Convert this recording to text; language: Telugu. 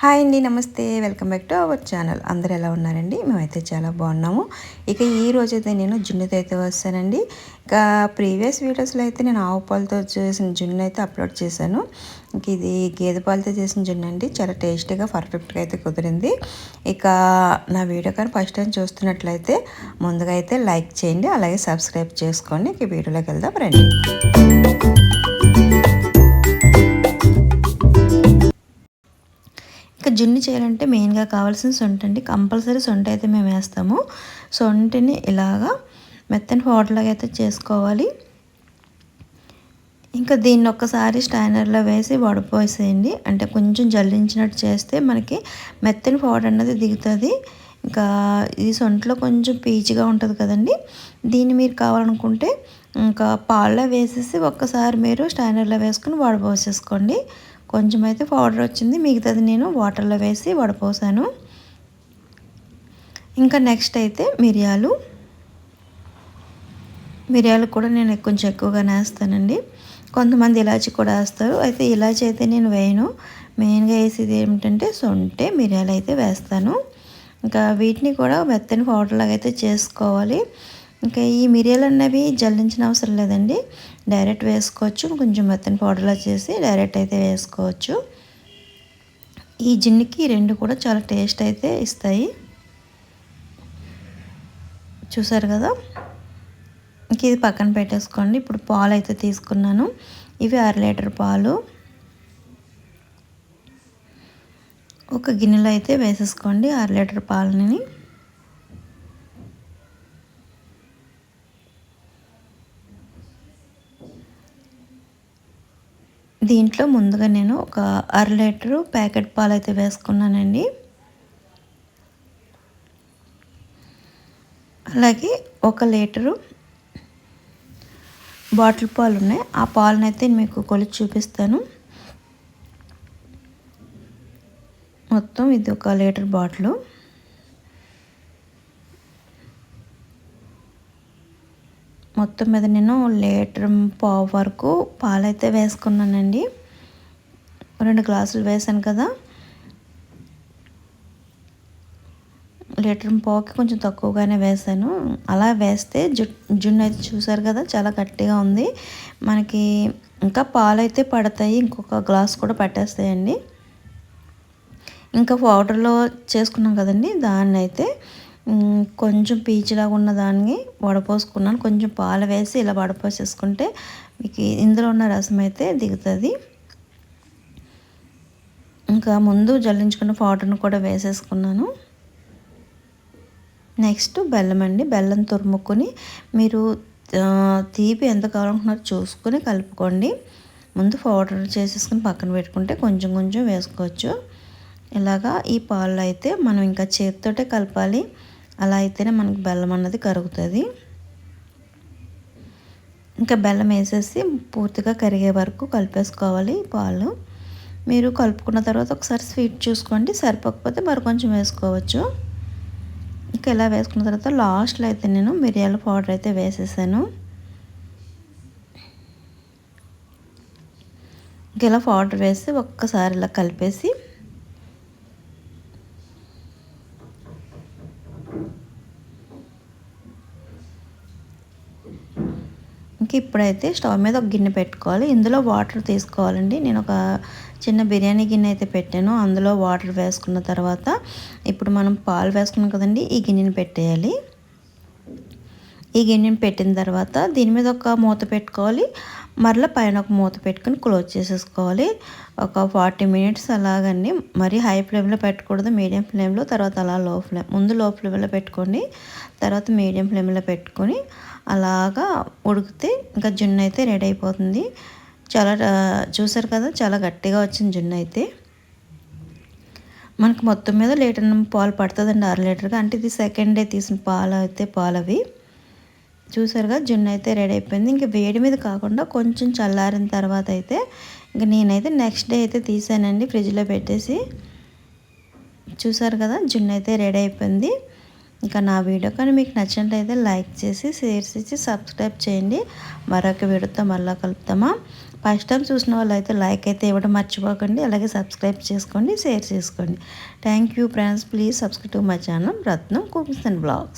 హాయ్ అండి నమస్తే. Welcome back to our channel. అందరు ఎలా ఉన్నారండి? మేమైతే చాలా బాగున్నాము. ఇక ఈ రోజైతే నేను జున్నుతో అయితే వస్తానండి. ఇక ప్రీవియస్ వీడియోస్లో అయితే నేను ఆవు పాలతో చేసిన జున్ను అయితే అప్లోడ్ చేశాను. ఇంక ఇది గేదె పాలతో చేసిన జున్ను అండి. చాలా టేస్టీగా పర్ఫెక్ట్గా అయితే కుదిరింది. ఇక నా వీడియో కానీ ఫస్ట్ టైం చూస్తున్నట్లయితే ముందుగా అయితే లైక్ చేయండి. అలాగే సబ్స్క్రైబ్ చేసుకోండి. ఇక వీడియోలోకి వెళ్దాం రండి. ఇంకా జున్ను చేయాలంటే మెయిన్గా కావాల్సిన సొంట అండి కంపల్సరీ సొంట అయితే మేము వేస్తాము. సొంటిని ఇలాగా మెత్తని పౌడర్లాగా అయితే చేసుకోవాలి. ఇంకా దీన్ని ఒక్కసారి స్టైనర్లో వేసి వడపోసేయండి. అంటే కొంచెం జల్లించినట్టు చేస్తే మనకి మెత్తని పౌడర్ అన్నది దిగుతుంది. ఇంకా ఈ సొంట్లో కొంచెం పీచుగా ఉంటుంది కదండి. దీన్ని మీరు కావాలనుకుంటే ఇంకా పాల్లో వేసేసి ఒక్కసారి మీరు స్టైనర్లో వేసుకుని వడపోసేసుకోండి. కొంచెం అయితే పౌడర్ వచ్చింది మిగతాది నేను వాటర్లో వేసి వడపోసాను. ఇంకా నెక్స్ట్ అయితే మిరియాలు. మిరియాలు కూడా నేను కొంచెం ఎక్కువగానే వేస్తానండి కొంతమంది ఇలాచి కూడా వేస్తారు. అయితే ఇలాచి అయితే నేను వేయను. మెయిన్గా వేసేది ఏమిటంటే సొంటే మిరియాలు అయితే వేస్తాను. ఇంకా వీటిని కూడా మెత్తని పౌడర్ లాగా అయితే చేసుకోవాలి. ఇంకా ఈ మిరియాలు అన్నవి జల్లించిన అవసరం లేదండి. డైరెక్ట్ వేసుకోవచ్చు. కొంచెం మెత్తని పౌడర్లా చేసి డైరెక్ట్ అయితే వేసుకోవచ్చు. ఈ జిన్నుకి రెండు కూడా చాలా టేస్ట్ అయితే ఇస్తాయి. చూసారు కదా? ఇంక ఇది పక్కన పెట్టేసుకోండి. ఇప్పుడు పాలు అయితే తీసుకున్నాను. ఇవి అర లీటర్ పాలు. ఒక గిన్నెలో అయితే వేసేసుకోండి అర లీటర్ పాలని. దీంట్లో ముందుగా నేను ఒక అర లీటరు ప్యాకెట్ పాలు అయితే వేసుకున్నానండి. అలాగే ఒక లీటరు బాటిల్ పాలు ఉన్నాయి ఆ పాలను అయితే మీకు కొలిచి చూపిస్తాను. మొత్తం ఇది ఒక లీటర్ బాటిల్. మొత్తం మీద నేను లీటర్ పావు వరకు పాలైతే వేసుకున్నానండి. రెండు గ్లాసులు వేసాను కదా. లీటర్ పావుకి కొంచెం తక్కువగానే వేసాను అలా వేస్తే జు జున్ను అయితే చూసారు కదా చాలా గట్టిగా ఉంది. మనకి ఇంకా పాలు అయితే పడతాయి ఇంకొక గ్లాస్ కూడా పట్టేస్తాయండి. ఇంకా పౌడర్లో చేసుకున్నాం కదండి దాన్ని అయితే కొంచెం పీచులాగా ఉన్న దాన్ని వడపోసుకున్నాను. కొంచెం పాలు వేసి ఇలా వడపోసేసుకుంటే మీకు ఇందులో ఉన్న రసం అయితే దిగుతుంది. ఇంకా ముందు జల్లించుకున్న పౌడర్ను కూడా వేసేసుకున్నాను. నెక్స్ట్ బెల్లం అండి. బెల్లం తురుముకొని మీరు తీపి ఎంత కావాలనుకున్నారో చూసుకొని కలుపుకోండి. ముందు పౌడర్ చేసేసుకుని పక్కన పెట్టుకుంటే కొంచెం కొంచెం వేసుకోవచ్చు. ఇలాగా ఈ పాలు అయితే మనం ఇంకా చేతితోటే కలపాలి. అలా అయితేనే మనకి బెల్లం అన్నది కరుగుతుంది. ఇంకా బెల్లం వేసేసి పూర్తిగా కరిగే వరకు కలిపేసుకోవాలి పాలు. మీరు కలుపుకున్న తర్వాత ఒకసారి స్వీట్ చూసుకోండి సరిపోకపోతే మరి కొంచెం వేసుకోవచ్చు. ఇంకా ఇలా వేసుకున్న తర్వాత లాస్ట్లో అయితే నేను మిరియాల పౌడర్ అయితే వేసేసాను. ఇంకా ఇలా పౌడర్ వేసి ఒక్కసారి ఇలా కలిపేసి ఇంక ఇప్పుడైతే స్టవ్ మీద ఒక గిన్నె పెట్టుకోవాలి. ఇందులో వాటర్ తీసుకోవాలండి. నేను ఒక చిన్న బిర్యానీ గిన్నె అయితే పెట్టాను. అందులో వాటర్ వేసుకున్న తర్వాత ఇప్పుడు మనం పాలు వేసుకున్నాం కదండి ఈ గిన్నెని పెట్టేయాలి. ఈ గిన్నెని పెట్టిన తర్వాత దీని మీద ఒక మూత పెట్టుకోవాలి. మరలా పైన ఒక మూత పెట్టుకుని క్లోజ్ చేసేసుకోవాలి. ఒక ఫార్టీ మినిట్స్ అలాగని మరి హై ఫ్లేమ్లో పెట్టకూడదు మీడియం ఫ్లేమ్లో. తర్వాత అలా లో ఫ్లేమ్ ముందు లో ఫ్లేమ్లో పెట్టుకోండి. తర్వాత మీడియం ఫ్లేమ్లో పెట్టుకొని అలాగా ఉడికితే ఇంకా జున్ను అయితే రెడీ అయిపోతుంది. చాలా చూసారు కదా చాలా గట్టిగా వచ్చింది జున్ను అయితే. మనకు మొత్తం మీద లీటర్ పాలు పడుతుందండి అర లీటర్గా. అంటే ఇది సెకండ్ డే తీసిన పాలు అయితే పాలు అవి చూసారుగా జున్ను అయితే రెడీ అయిపోయింది. ఇంకా వేడి మీద కాకుండా కొంచెం చల్లారిన తర్వాత అయితే ఇంకా నేనైతే నెక్స్ట్ డే అయితే తీసానండి ఫ్రిడ్జ్లో పెట్టేసి. చూసారు కదా జున్ను అయితే రెడీ అయిపోయింది. ఇంకా నా వీడియో కానీ మీకు నచ్చినట్లయితే లైక్ చేసి షేర్ చేసి సబ్స్క్రైబ్ చేయండి. మరొక వీడియోతో మళ్ళీ కలుపుతామా ఫస్ట్ టైం చూసిన వాళ్ళు అయితే లైక్ అయితే ఇవ్వడం మర్చిపోకండి. అలాగే సబ్స్క్రైబ్ చేసుకోండి షేర్ చేసుకోండి. Thank you friends. Please subscribe to my channel Ratnam cookings and blogs.